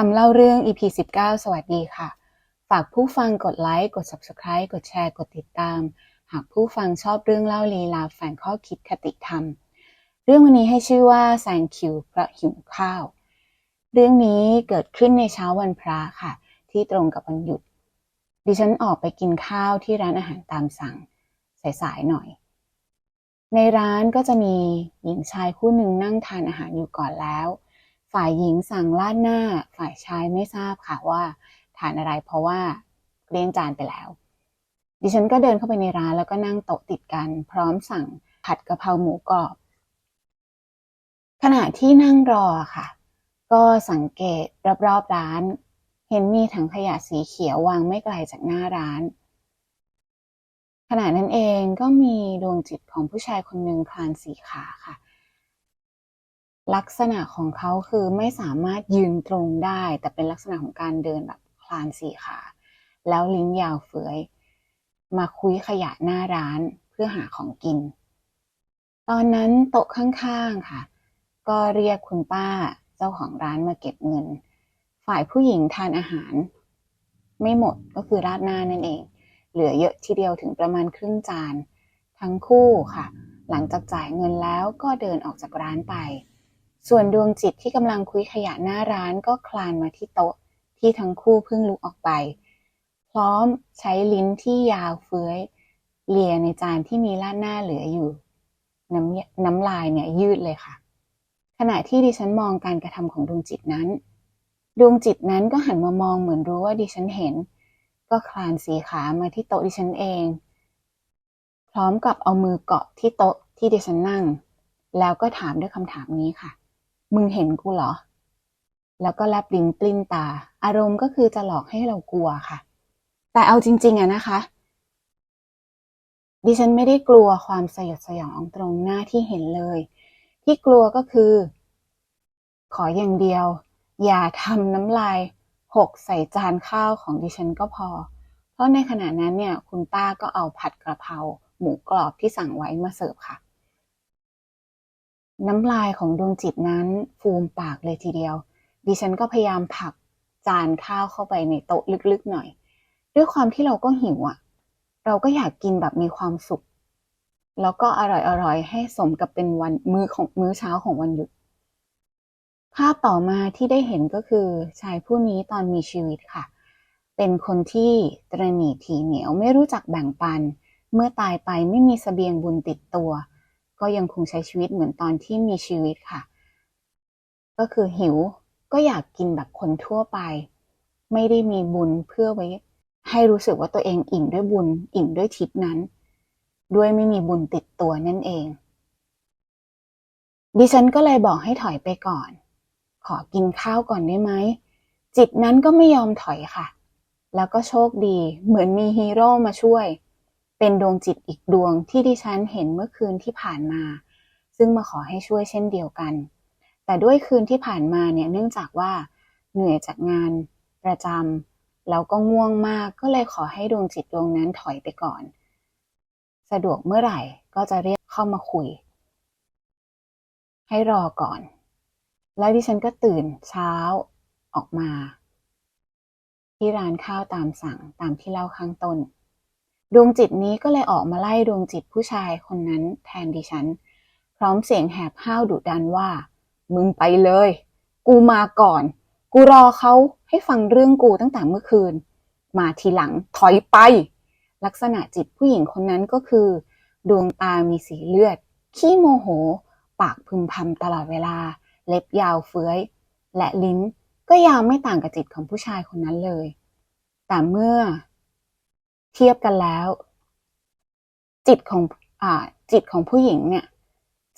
ตำเล่าเรื่อง EP 19 สวัสดีค่ะ ฝากผู้ฟังกดไลค์ กด Subscribe กดแชร์ กดติดตาม หากผู้ฟังชอบเรื่องเล่าลีลาแฝงข้อคิดคติธรรม เรื่องวันนี้ให้ชื่อว่าแซงคิวเพราะหิวข้าว เรื่องนี้เกิดขึ้นในเช้าวันพระค่ะ ที่ตรงกับวันหยุด ดิฉันออกไปกินข้าวที่ร้านอาหารตามสั่ง สายๆหน่อย ในร้านก็จะมีหญิงชายคู่หนึ่งนั่งทานอาหารอยู่ก่อนแล้ว ฝ่ายหญิงสั่งราดหน้า ฝ่ายชายไม่ทราบค่ะว่าทานอะไรเพราะว่าเลี้ยงจานไปแล้ว ดิฉันก็เดินเข้าไปในร้านแล้วก็นั่งโต๊ะติดกัน พร้อมสั่งผัดกะเพราหมูกรอบ ขณะที่นั่งรอค่ะ ก็สังเกตรอบๆร้าน เห็นมีถังขยะสีเขียววางไม่ไกลจากหน้าร้านขณะนั้นเองก็มีดวงจิตของผู้ชายคนหนึ่งคลานสีขาค่ะ ลักษณะของเขาคือไม่สามารถยืนตรงได้ แต่เป็นลักษณะของการเดินแบบคลานสี่ขา แล้วลิ้นยาวเฟือยมาคุยขยะหน้าร้านเพื่อหาของกิน ตอนนั้นโต๊ะข้างๆค่ะ ก็เรียกคุณป้าเจ้าของร้านมาเก็บเงิน ฝ่ายผู้หญิงทานอาหาร ไม่หมดก็คือราดหน้านั่นเอง เหลือเยอะทีเดียวถึงประมาณครึ่งจาน ทั้งคู่ค่ะ หลังจากจ่ายเงินแล้วก็เดินออกจากร้านไป ส่วนดวงจิตที่กำลังคุยขยะหน้าร้านก็คลานมาที่โต๊ะที่ทั้งคู่เพิ่งลุกออกไป พร้อมใช้ลิ้นที่ยาวเฟื้อยเลียในจานที่มีราดหน้าเหลืออยู่ น้ำน้ำลายเนี่ยยืดเลยค่ะ ขณะที่ดิฉันมองการกระทำของดวงจิตนั้น ดวงจิตนั้นก็หันมามองเหมือนรู้ว่าดิฉันเห็น ก็คลานสีขามาที่โต๊ะดิฉันเอง พร้อมกับเอามือเกาะที่โต๊ะที่ดิฉันนั่ง แล้วก็ถามด้วยคำถามนี้ค่ะ มึงเห็นกูเหรอ แล้วก็แลบลิ้นปลิ้นตา อารมณ์ก็คือจะหลอกให้เรากลัวค่ะ แต่เอาจริง ๆอะนะคะ ดิฉันไม่ได้กลัวความสยดสยองตรงหน้าที่เห็นเลย ที่กลัวก็คือ ขออย่างเดียว อย่าทำน้ำลายหกใส่จานข้าวของดิฉันก็พอ เพราะในขณะนั้นเนี่ย คุณป้าก็เอาผัดกระเพราหมูกรอบที่สั่งไว้มาเสิร์ฟค่ะ น้ำลายของดวงจิตนั้นฟูมปากเลยทีเดียว ดิฉันก็พยายามผลักจานข้าวเข้าไปในโต๊ะลึกๆหน่อย ด้วยความที่เราก็หิวอะ เราก็อยากกินแบบมีความสุข แล้วก็อร่อยๆ ให้สมกับเป็นวันมื้อของมื้อเช้าของวันหยุด ภาพต่อมาที่ได้เห็นก็คือชายผู้นี้ตอนมีชีวิตค่ะ เป็นคนที่ตระหนีทีเหนียวไม่รู้จักแบ่งปัน เมื่อตายไปไม่มีสเสบียงบุญติดตัว ก็ยังคงใช้ชีวิตเหมือนตอนที่มีชีวิตค่ะ ก็คือหิวก็อยากกินแบบคนทั่วไป ไม่ได้มีบุญเพื่อไว้ ให้รู้สึกว่าตัวเองอิ่มด้วยบุญ อิ่มด้วยทิพนั้น ด้วยไม่มีบุญติดตัวนั่นเอง ดิฉันก็เลยบอกให้ถอยไปก่อน ขอกินข้าวก่อนได้ไหม จิตนั้นก็ไม่ยอมถอยค่ะ แล้วก็โชคดีเหมือนมีฮีโร่มาช่วยเเป็นดวงจิตอีกดวงที่ดิฉันเห็นเมื่อคืนที่ผ่านมา ซึ่งมาขอให้ช่วยเช่นเดียวกัน แต่ด้วยคืนที่ผ่านมาเนี่ยเนื่องจากว่าเหนื่อยจากงานประจำแล้วก็ง่วงมากก็เลยขอให้ดวงจิตดวงนั้นถอยไปก่อน สะดวกเมื่อไหร่ก็จะเรียกเข้ามาคุย ให้รอก่อน แล้วดิฉันก็ตื่นเช้าออกมา ที่ร้านข้าวตามสั่งตามที่เล่าข้างต้น ดวงจิตนี้ก็เลยออกมาไล่ดวงจิตผู้ชายคนนั้นแทนดิฉัน พร้อมเสียงแหบห้าวดุดันว่า มึงไปเลย กูมาก่อน กูรอเขาให้ฟังเรื่องกูตั้งแต่เมื่อคืน มาทีหลังถอยไป ลักษณะจิตผู้หญิงคนนั้นก็คือ ดวงตามีสีเลือด ขี้โมโห ปากพึมพำตลอดเวลา เล็บยาวเฟื้อย และลิ้นก็ยาวไม่ต่างกับจิตของผู้ชายคนนั้นเลย แต่เมื่อ เทียบกันแล้ว จิตของอ่าจิตของผู้หญิงเนี่ย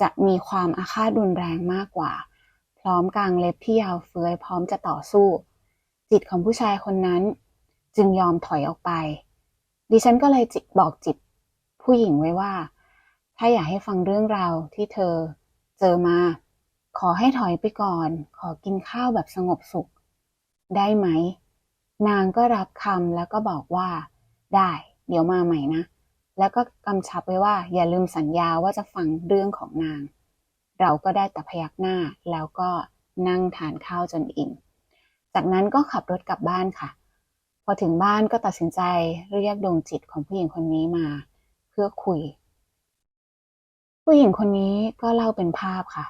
จะมีความอาฆาตรุนแรงมากกว่า พร้อมกางเล็บที่ยาวเฟื้อยพร้อมจะต่อสู้ จิตของผู้ชายคนนั้นจึงยอมถอยออกไป ดิฉันก็เลยจิตบอกจิตผู้หญิงไว้ว่า ถ้าอยากให้ฟังเรื่องราวที่เธอเจอมา ขอให้ถอยไปก่อน ขอกินข้าวแบบสงบสุข ได้ไหม นางก็รับคำแล้วก็บอกว่า ได้ เดี๋ยวมาใหม่นะ แล้วก็กำชับไว้ว่า อย่าลืมสัญญาว่าจะฟังเรื่องของนาง เราก็ได้แต่พยักหน้าแล้วก็นั่งทานข้าวจนอิ่ม จากนั้นก็ขับรถกลับบ้านค่ะ พอถึงบ้านก็ตัดสินใจเรียกดวงจิตของผู้หญิงคนนี้มา เพื่อคุย ผู้หญิงคนนี้ก็เล่าเป็นภาพค่ะ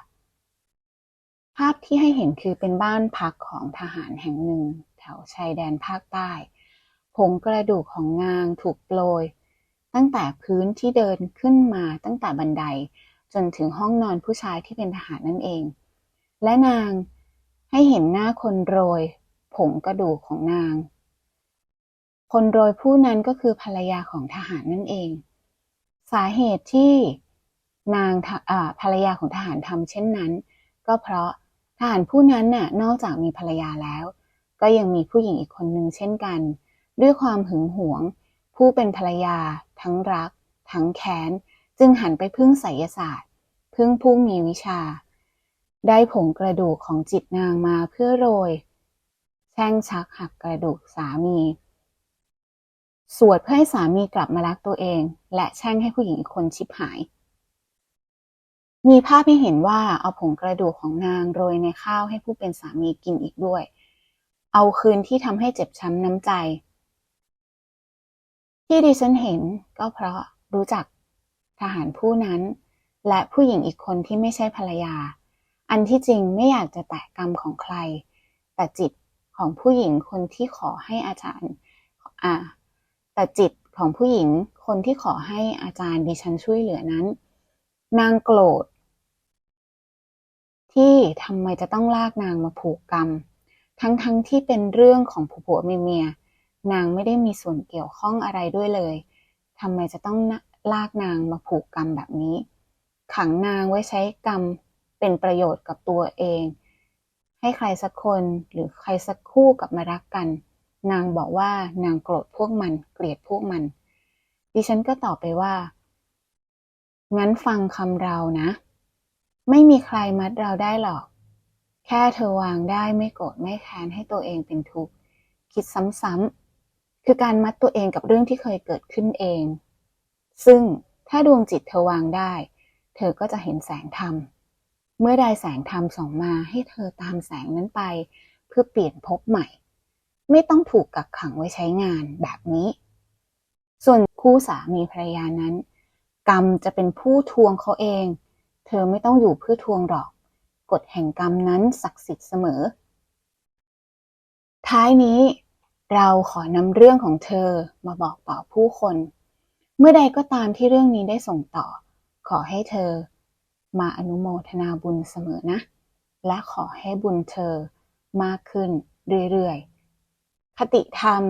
ภาพที่ให้เห็นคือเป็นบ้านพักของทหารแห่งหนึ่ง แถวชายแดนภาคใต้ งกระดูกของนางถูกโปรย ตั้งแต่พื้นที่เดินขึ้นมาตั้งแต่บันได จนถึงห้องนอนผู้ชายที่เป็นทหารนั่นเอง และนางให้เห็นหน้าคนโรย ผงกระดูกของนาง คนโรยผู้นั้นก็คือภรรยาของทหารนั่นเอง สาเหตุที่นางภรรยาของทหารทำเช่นนั้น ก็เพราะทหารผู้นั้นน่ะนอกจากมีภรรยาแล้ว ก็ยังมีผู้หญิงอีกคนนึงเช่นกัน ด้วยความหึงหวง ผู้เป็นภรรยา ทั้งรัก ทั้งแค้น จึงหันไปพึ่งไสยศาสตร์ พึ่งผู้มีวิชา ได้ผงกระดูกของจิตนางมาเพื่อโรย แช่งชักหักกระดูกสามี สวดเพื่อให้สามีกลับมารักตัวเอง และแช่งให้ผู้หญิงคนชิบหาย มีภาพให้เห็นว่าเอาผงกระดูกของนางโรยในข้าวให้ผู้เป็นสามีกินอีกด้วยเอาคืนที่ทำให้เจ็บช้ำน้ำใจ ที่ดิฉันเห็นก็เพราะรู้จักทหารผู้นั้น และผู้หญิงอีกคนที่ไม่ใช่ภรรยา อันที่จริงไม่อยากจะแตะกรรมของใคร แต่จิตของผู้หญิงคนที่ขอให้อาจารย์อ่าแต่จิตของผู้หญิงคนที่ขอให้อาจารย์ดิฉันช่วยเหลือนั้น นางโกรธ ที่ทำไมจะต้องลากนางมาผูกกรรม ทั้งๆทที่เป็นเรื่องของผัวผัวเมียเมีย นางไม่ได้มีส่วนเกี่ยวข้องอะไรด้วยเลยทำไมจะต้องลากนางมาผูกกรรมแบบนี้ ขังนางไว้ใช้กรรมเป็นประโยชน์กับตัวเอง ให้ใครสักคนหรือใครสักคู่กลับมารักกัน นางบอกว่านางโกรธพวกมันเกลียดพวกมัน ดิฉันก็ตอบไปว่างั้นฟังคำเรานะ ไม่มีใครมัดเราได้หรอก แค่เธอวางได้ไม่โกรธไม่แค้นให้ตัวเองเป็นทุกข์ คิดซ้ำๆ คือการมัดตัวเองกับเรื่องที่เคยเกิดขึ้นเอง ซึ่งถ้าดวงจิตเธอวางได้ เธอก็จะเห็นแสงธรรม เมื่อใดแสงธรรมส่องมาให้เธอตามแสงนั้นไป เพื่อเปลี่ยนภพใหม่ ไม่ต้องถูกกักขังไว้ใช้งานแบบนี้ ส่วนคู่สามีภรรยานั้น กรรมจะเป็นผู้ทวงเขาเอง เธอไม่ต้องอยู่เพื่อทวงหรอก กฎแห่งกรรมนั้นศักดิ์สิทธิ์เสมอ ท้ายนี้ เราขอนำเรื่องของเธอมาบอกต่อผู้คน เมื่อใดก็ตามที่เรื่องนี้ได้ส่งต่อ ขอให้เธอ มาอนุโมทนาบุญเสมอนะ และขอให้บุญเธอมากขึ้นเรื่อยๆ คติธรรม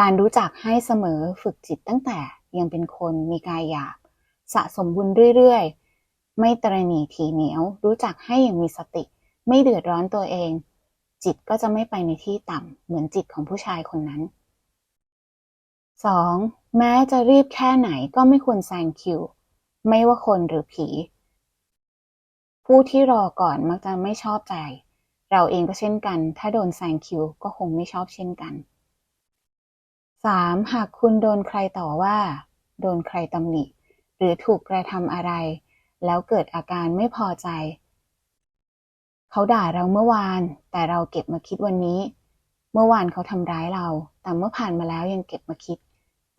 การรู้จักให้เสมอฝึกจิตตั้งแต่ยังเป็นคนมีกายหยาบ สะสมบุญเรื่อยๆ ไม่ตรณีทีเหนียว รู้จักให้อย่างมีสติ ไม่เดือดร้อนตัวเอง จิตก็จะไม่ไปในที่ต่ำเหมือนจิตของผู้ชายคนนั้น 2. แม้จะรีบแค่ไหนก็ไม่ควรแซงคิว ไม่ว่าคนหรือผี ผู้ที่รอก่อนมักจะไม่ชอบใจ เราเองก็เช่นกัน ถ้าโดนแซงคิวก็คงไม่ชอบเช่นกัน 3. หากคุณโดนใครต่อว่า โดนใครตำหนิ หรือถูกกระทำอะไร แล้วเกิดอาการไม่พอใจ เขาด่าเราเมื่อวาน แต่เราเก็บมาคิดวันนี้ เมื่อวานเขาทำร้ายเรา แต่เมื่อผ่านมาแล้วยังเก็บมาคิด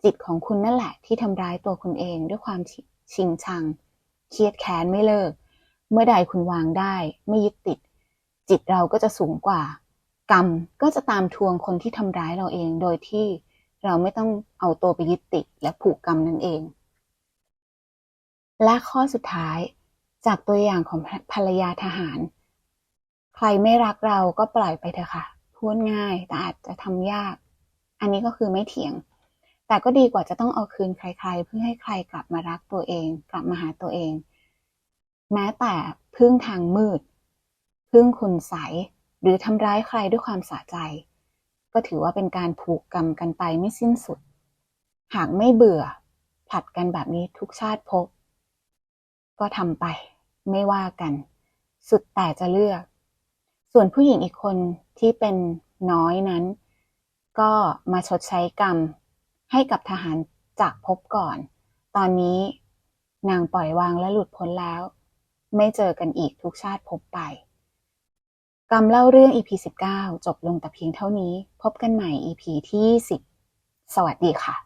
จิตของคุณนั่นแหละ ที่ทำร้ายตัวคุณเองด้วยความชิงชัง เครียดแค้นไม่เลิก เมื่อใดคุณวางได้ ไม่ยึดติด จิตเราก็จะสูงกว่า กรรมก็จะตามทวงคนที่ทำร้ายเราเองโดยที่เราไม่ต้องเอาตัวไปยึดติดและผูกกรรมนั่นเอง และข้อสุดท้ายจากตัวอย่างของภรรยาทหาร ใครไม่รักเราก็ปล่อยไปเถอะค่ะ พูดง่ายแต่อาจจะทำยาก อันนี้ก็คือไม่เถียง แต่ก็ดีกว่าจะต้องเอาคืนใคร ๆ เพื่อให้ใครกลับมารักตัวเอง กลับมาหาตัวเอง แม้แต่พึ่งทางมืด พึ่งคุณใสหรือทำร้ายใครด้วยความสะใจ ก็ถือว่าเป็นการผูกกรรมกันไปไม่สิ้นสุด หากไม่เบื่อผัดกันแบบนี้ทุกชาติพบ ก็ทำไป ไม่ว่ากัน สุดแต่จะเลือก ส่วนผู้หญิงอีกคนที่เป็นน้อยนั้น ก็มาชดใช้กรรมให้กับทหารจากพบก่อน ตอนนี้นางปล่อยวางและหลุดพ้นแล้ว ไม่เจอกันอีกทุกชาติพบไป กรรมเล่าเรื่อง EP 19 จบลงแต่เพียงเท่านี้ พบกันใหม่ EP ที่ 10 สวัสดีค่ะ